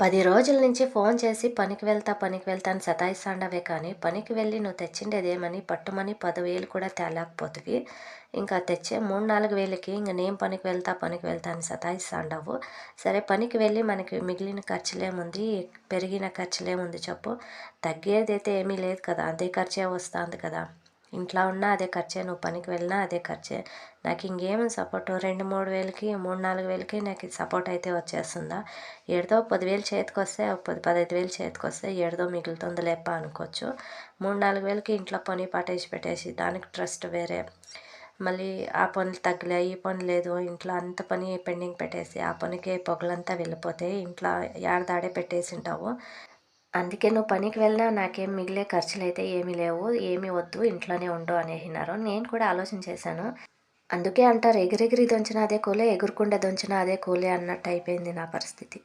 పది రోజుల నుంచి ఫోన్ చేసి పనికి వెళ్తా పనికి వెళ్తా అని సతాయిస్తాండవే కానీ పనికి వెళ్ళి నువ్వు తెచ్చిండేదేమని పట్టుమని పదివేలు కూడా తేలేకపోతుంది ఇంకా తెచ్చే మూడు నాలుగు వేలకి ఇంక నేను పనికి వెళ్తా పనికి వెళ్తా అని సతాయిస్తాండవు. సరే పనికి వెళ్ళి మనకి మిగిలిన ఖర్చులేముంది పెరిగిన ఖర్చులేముంది చెప్పు. తగ్గేదైతే ఏమీ లేదు కదా అదే ఖర్చే వస్తుంది కదా. ఇంట్లో ఉన్నా అదే ఖర్చే నువ్వు పనికి వెళ్ళినా అదే ఖర్చే. నాకు ఇంకేమి సపోర్ట్? రెండు మూడు వేలకి మూడు నాలుగు వేలకి నాకు సపోర్ట్ అయితే వచ్చేస్తుందా? ఏడుదో పదివేలు చేతికి వస్తే పది పదహైదు వేలు చేతికి వస్తే ఏడుదో మిగులుతుంది లేప అనుకోవచ్చు. మూడు నాలుగు వేలకి ఇంట్లో పని పట్టేసి పెట్టేసి దానికి ట్రస్ట్ వేరే. మళ్ళీ ఆ పనులు తగ్గలే ఈ పని లేదు ఇంట్లో అంత పని పెండింగ్ పెట్టేసి ఆ పనికి పొగలంతా వెళ్ళిపోతే ఇంట్లో ఏడదాడే పెట్టేసి ఉంటావు. అందుకే నువ్వు పనికి వెళ్ళినా నాకేం మిగిలే ఖర్చులు అయితే ఏమీ లేవు ఏమీ వద్దు ఇంట్లోనే ఉండు అనేసినారు. నేను కూడా ఆలోచన చేశాను అందుకే అంటారు ఎగిరెగిరి దొంచిన అదే కూలే ఎగురుకుండా దొంచిన అదే కూలే అన్నట్టు అయిపోయింది నా పరిస్థితి.